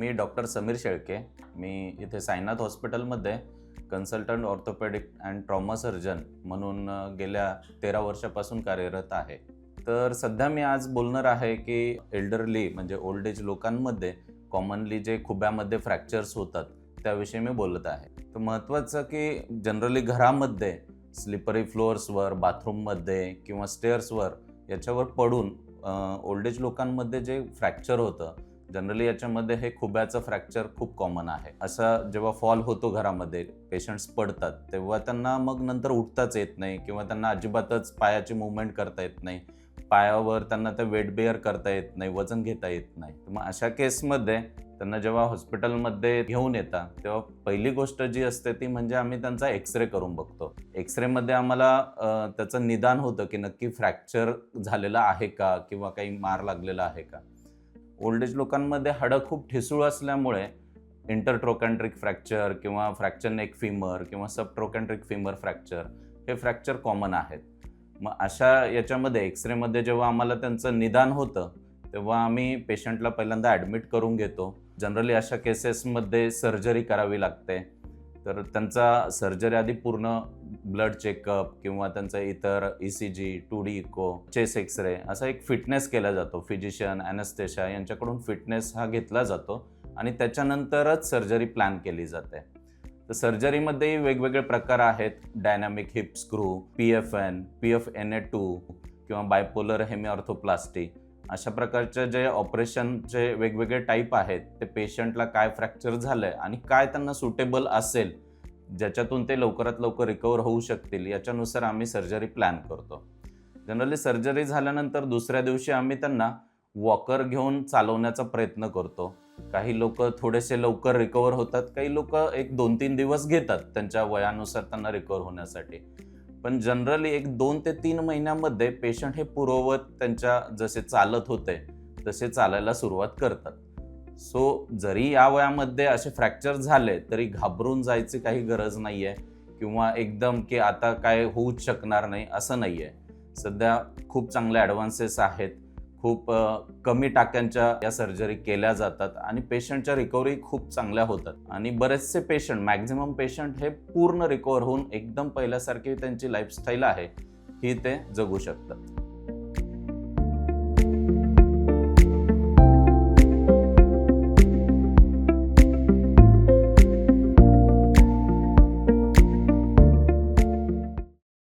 मी doctor Sameer Shelke. मी इथे साईनाथ हॉस्पिटलमध्ये consultant orthopaedic and trauma surgeon म्हणून गेल्या तेरा वर्षापासून कार्यरत आहे. तर सध्या मी आज बोलणार आहे की एल्डरली म्हणजे ओल्ड एज लोकांमध्ये कॉमनली जे खुब्यामध्ये फ्रॅक्चर्स होतात त्याविषयी मी बोलत आहे. तर महत्त्वाचं की जनरली घरामध्ये स्लिपरी फ्लोअर्सवर बाथरूममध्ये किंवा स्टेअर्सवर याच्यावर पडून ओल्ड एज लोकांमध्ये जे फ्रॅक्चर होतं जनरली याच्यामध्ये हे खुब्याचं फ्रॅक्चर खूप कॉमन आहे. असा जेव्हा फॉल होतो घरामध्ये पेशंट्स पडतात तेव्हा त्यांना मग नंतर उठताच येत नाही किंवा त्यांना अजिबातच पायाची मुवमेंट करता येत नाही. पायावर त्यांना ते वेट बेअर करता येत नाही वजन घेता येत नाही. मग अशा केसमध्ये त्यांना जेव्हा हॉस्पिटलमध्ये घेऊन येतात तेव्हा पहिली गोष्ट जी असते ती म्हणजे आम्ही त्यांचा एक्सरे करून बघतो. एक्सरेमध्ये आम्हाला त्याचं निदान होतं की नक्की फ्रॅक्चर झालेलं आहे का किंवा काही मार लागलेला आहे का. ओल्ड एज लोकांमध्ये हाडं खूप ठिसूळ असल्यामुळे इंटरट्रोकॅन्ट्रिक फ्रॅक्चर किंवा फ्रॅक्चर नेक फिमर किंवा सबट्रोकॅन्ट्रिक फिमर फ्रॅक्चर हे फ्रॅक्चर कॉमन आहेत. मग अशा याच्यामध्ये एक्सरेमध्ये जेव्हा आम्हाला त्यांचं निदान होतं तेव्हा आम्ही पेशंटला पहिल्यांदा ॲडमिट करून घेतो. जनरली अशा केसेसमध्ये सर्जरी करावी लागते. तर त्यांचा सर्जरी आधी पूर्ण ब्लड चेकअप किंवा त्यांचा इतर E C G two D echo chest xray असा एक फिटनेस केला जातो. फिजिशियन ॲनस्थेशा यांच्याकडून फिटनेस हा घेतला जातो आणि त्याच्यानंतरच सर्जरी प्लॅन केली जाते. तर सर्जरीमध्ये वेगवेगळे प्रकार आहेत. Dynamic hip screw P F N P F N A two किंवा बायपोलर हेमिऑर्थोप्लास्टी अशा प्रकारचे जे ऑपरेशनचे वेगवेगळे टाईप आहेत ते पेशंटला काय फ्रॅक्चर झालं आहे आणि काय त्यांना सुटेबल असेल ज्याच्यातून ते लवकरात लवकर रिकवर होऊ शकतील याच्यानुसार आम्ही सर्जरी प्लॅन करतो. जनरली सर्जरी झाल्यानंतर दुसऱ्या दिवशी आम्ही त्यांना वॉकर घेऊन चालवण्याचा प्रयत्न करतो. काही लोक थोडेसे लवकर रिकवर होतात काही लोक एक दोन तीन दिवस घेतात त्यांच्या वयानुसार त्यांना रिकवर होण्यासाठी. पण जनरली एक दोन ते तीन महिन्यामध्ये पेशंट हे पूर्ववत त्यांच्या जसे चालत होते तसे चालायला सुरुवात करतात. सो जरी या वयामध्ये असे फ्रॅक्चर झाले तरी घाबरून जायची काही गरज नाही आहे किंवा एकदम की आता काय होऊच शकणार नाही असं नाही आहे सध्या खूप चांगले ॲडव्हान्सेस आहेत. खूप कमी टाक्यांच्या या सर्जरी केल्या जातात आणि पेशंटच्या रिकव्हरी खूप चांगल्या होतात. आणि बरेचसे पेशंट मॅक्झिमम पेशंट हे पूर्ण रिकवर होऊन एकदम पहिल्यासारखी त्यांची लाईफस्टाईल आहे ही ते जगू शकतात.